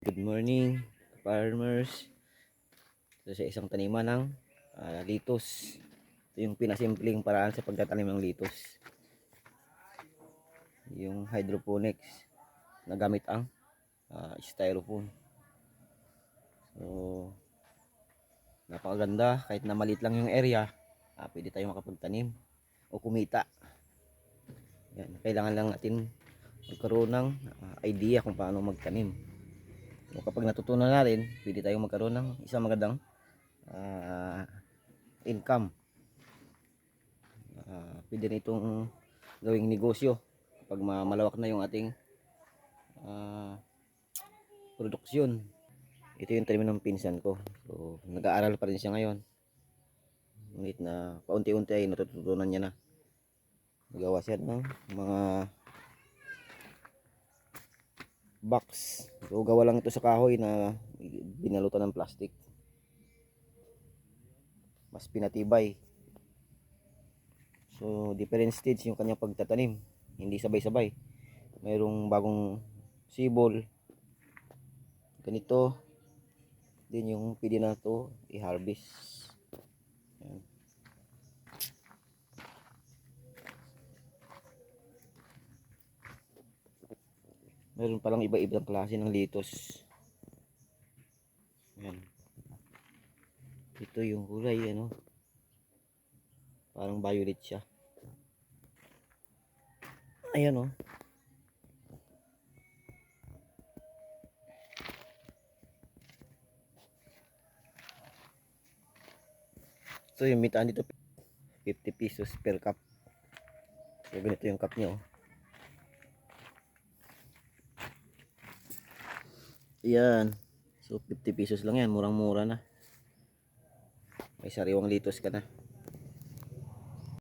Good morning, farmers. Ito sa isang taniman ng ah, litos. Ito yung pinasimpleng paraan sa pagtatanim ng litos. Yung hydroponics na gamit ang ah, styrofoam. So, napakaganda. Kahit na maliit lang yung area, ah, pwede tayo makapagtanim o kumita. Yan, kailangan lang natin magkaroon ng ah, idea kung paano magtanim. So, kapag natutunan natin, pwede tayong magkaroon ng isang magandang ah, income. Ah, pwede na itong gawing negosyo pag ma- malawak na yung ating ah, produksyon. Ito yung tanim ng pinsan ko. So, nag-aaral pa rin siya ngayon. Ngunit na paunti-unti ay natututunan niya na. Nagawa siya ng mga box. So, gawa lang ito sa kahoy na binalutan ng plastic. Mas pinatibay. So, different stage yung kanyang pagtatanim. Hindi sabay-sabay. Mayroong bagong sibol. Ganito. Din yung pwede na ito i-harvest. Yan. Meron palang iba-ibang klase ng litos. Yan. Ito yung kulay, ano. Parang violet siya. Ayan, oh. So, yung mitaan dito, 50 pesos per cup. So, ganito yung cup niya, oh. Yan. So, 50 pesos lang yan. Murang-mura na. May sariwang litos ka na.